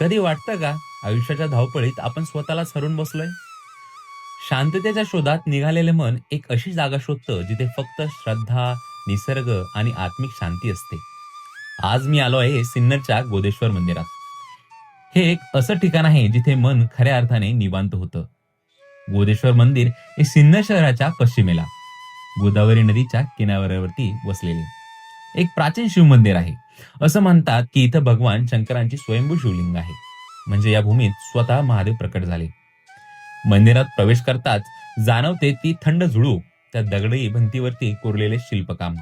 कधी वाटतं का आयुष्याच्या धावपळीत आपण स्वतःलाच हरून बसलोय? शांततेच्या शोधात निघालेले मन एक अशी जागा शोधतं जिथे फक्त श्रद्धा निसर्ग आणि आत्मिक शांती असते. आज मी आलो आहे सिन्नरच्या गोदेश्वर मंदिरात. हे एक असं ठिकाण आहे जिथे मन खऱ्या अर्थाने निवांत होतं. गोदेश्वर मंदिर हे सिन्नर शहराच्या पश्चिमेला गोदावरी नदीच्या किनाऱ्यावरती वसलेले. एक प्राचीन शिव मंदिर आहे. असं म्हणतात की इथं भगवान शंकरांची स्वयंभू शिवलिंग आहे. म्हणजे या भूमीत स्वतः महादेव प्रकट झाले. मंदिरात प्रवेश करताच जाणवते ती थंड झुळूक त्या दगडी भिंतीवरती कोरलेले शिल्पकाम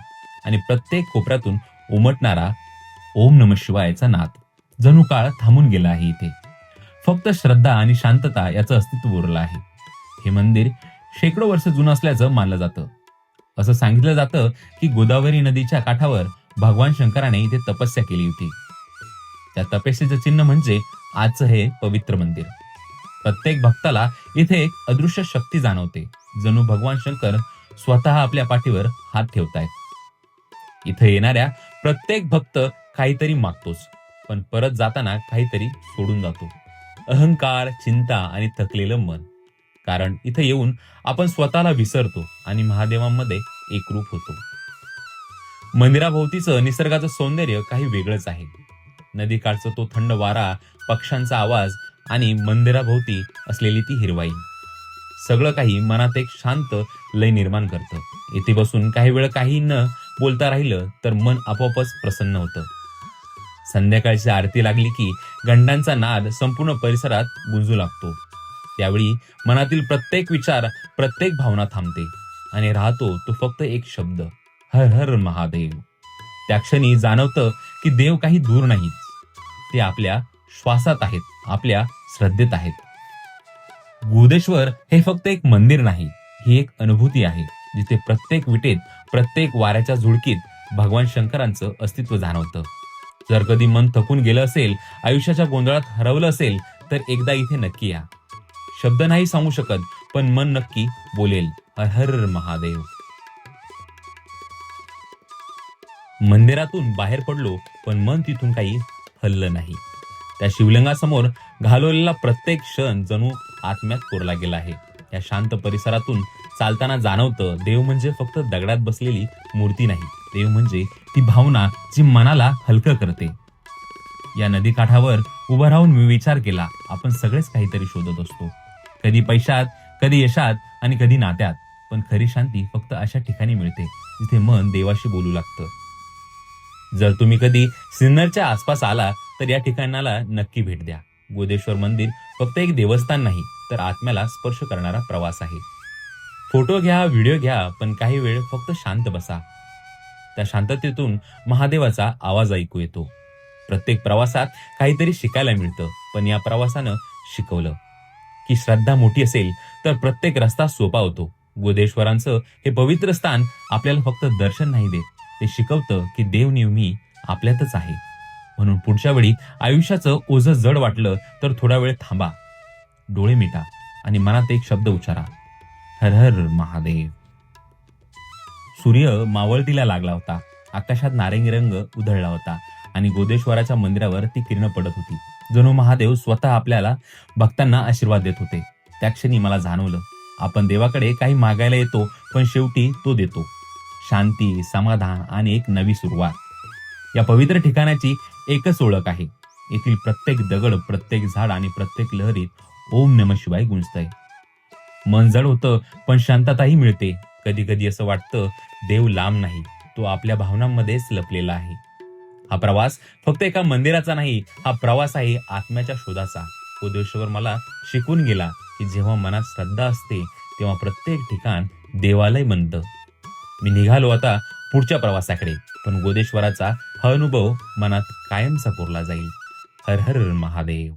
आणि प्रत्येक कोपऱ्यातून उमटणारा ओम नम शिवायचा नाद. जणू काळ थांबून गेला आहे इथे. फक्त श्रद्धा आणि शांतता याचं अस्तित्व उरलं आहे. हे मंदिर शेकडो वर्ष जुनं असल्याचं मानलं जातं. असं सांगितलं जातं की गोदावरी नदीच्या काठावर भगवान शंकराने इथे तपस्या केली होती. त्या तपस्येचं चिन्ह म्हणजे आजचं हे पवित्र मंदिर. प्रत्येक भक्ताला इथे एक अदृश्य शक्ती जाणवते जणू भगवान शंकर स्वतः आपल्या पाठीवर हात ठेवतायत. इथे येणाऱ्या प्रत्येक भक्त काहीतरी मागतोच पण परत जाताना काहीतरी सोडून जातो. अहंकार चिंता आणि थकलेलं मन. कारण इथे येऊन आपण स्वतःला विसरतो आणि महादेवांमध्ये एकरूप होतो. मंदिराभोवतीचं निसर्गाचं सौंदर्य काही वेगळंच आहे. नदीकाठचा तो थंड वारा पक्ष्यांचा आवाज आणि मंदिराभोवती असलेली ती हिरवाई. सगळं काही मनात एक शांत लय निर्माण करतं. इथे बसून काही वेळ काही न बोलता राहिलं तर मन आपोआपच प्रसन्न होतं. संध्याकाळची आरती लागली की घंटांचा नाद संपूर्ण परिसरात गुंजू लागतो. त्यावेळी मनातील प्रत्येक विचार प्रत्येक भावना थांबते आणि राहतो तो फक्त एक शब्द. हर हर महादेव. त्या क्षणी जाणवतं की देव काही दूर नाहीत. ते आपल्या श्वासात आहेत आपल्या श्रद्धेत आहेत. गोदेश्वर हे फक्त एक मंदिर नाही ही एक अनुभूती आहे जिथे प्रत्येक विटेत प्रत्येक वाऱ्याच्या झुळकीत भगवान शंकरांचं अस्तित्व जाणवतं. जर कधी मन थकून गेलं असेल आयुष्याच्या गोंधळात हरवलं असेल तर एकदा इथे नक्की या. शब्द नाही सांगू शकत पण मन नक्की बोलेल. हर हर महादेव. मंदिरातून बाहेर पडलो पण मन तिथून काही हललं नाही. त्या शिवलिंगासमोर घालवलेला प्रत्येक क्षण जणू आत्म्यात कोरला गेला आहे. या शांत परिसरातून चालताना जाणवतं देव म्हणजे फक्त दगडात बसलेली मूर्ती नाही. देव म्हणजे ती भावना जी मनाला हलकं करते. या नदीकाठावर उभं राहून मी विचार केला आपण सगळेच काहीतरी शोधत असतो. कधी पैशात कधी यशात आणि कधी नात्यात पण खरी शांती फक्त अशा ठिकाणी मिळते जिथे मन देवाशी बोलू लागतं. जर तुम्ही कधी सिन्नरच्या आसपास आला तर या ठिकाणाला नक्की भेट द्या. गोदेश्वर मंदिर फक्त एक देवस्थान नाही तर आत्म्याला स्पर्श करणारा प्रवास आहे. फोटो घ्या व्हिडिओ घ्या पण काही वेळ फक्त शांत बसा. त्या शांततेतून महादेवाचा आवाज ऐकू येतो. प्रत्येक प्रवासात काहीतरी शिकायला मिळतं पण या प्रवासानं शिकवलं. की श्रद्धा मोठी असेल तर प्रत्येक रस्ता सोपा होतो. गोदेश्वरांचं हे पवित्र स्थान आपल्याला फक्त दर्शन नाही देत. ते शिकवतं की देव नेहमी आपल्यातच आहे. म्हणून पुढच्या वेळी आयुष्याचं ओझं जड वाटलं तर थोडा वेळ थांबा. डोळे मिटा आणि मनात एक शब्द उच्चारा. हर हर महादेव. सूर्य मावळतीला लागला होता. आकाशात नारंगी रंग उधळला होता आणि गोदेश्वराच्या मंदिरावर ती किरण पडत होती. जणू महादेव स्वतः आपल्याला भक्तांना आशीर्वाद देत होते. त्या क्षणी मला जाणवलं आपण देवाकडे काही मागायला येतो पण शेवटी तो देतो. शांती समाधान आणि एक नवी सुरुवात. या पवित्र ठिकाणाची एकच ओळख आहे. येथील प्रत्येक दगड प्रत्येक झाड आणि प्रत्येक लहरीत ओम नम शिवाय गुंजतय. मन जड होतं पण शांतताही मिळते. कधी कधी असं वाटतं देव लांब नाही तो आपल्या भावनांमध्येच लपलेला आहे. हा प्रवास फक्त एका मंदिराचा नाही हा प्रवास आहे आत्म्याच्या शोधाचा. उदेश्वर मला शिकून गेला की जेव्हा मनात श्रद्धा असते तेव्हा प्रत्येक ठिकाण देवालय बनतं. मी निघालो आता पुढच्या प्रवासाकडे पण गोदेश्वराचा हा अनुभव मनात कायमचा कोरला जाईल. हर हर महादेव.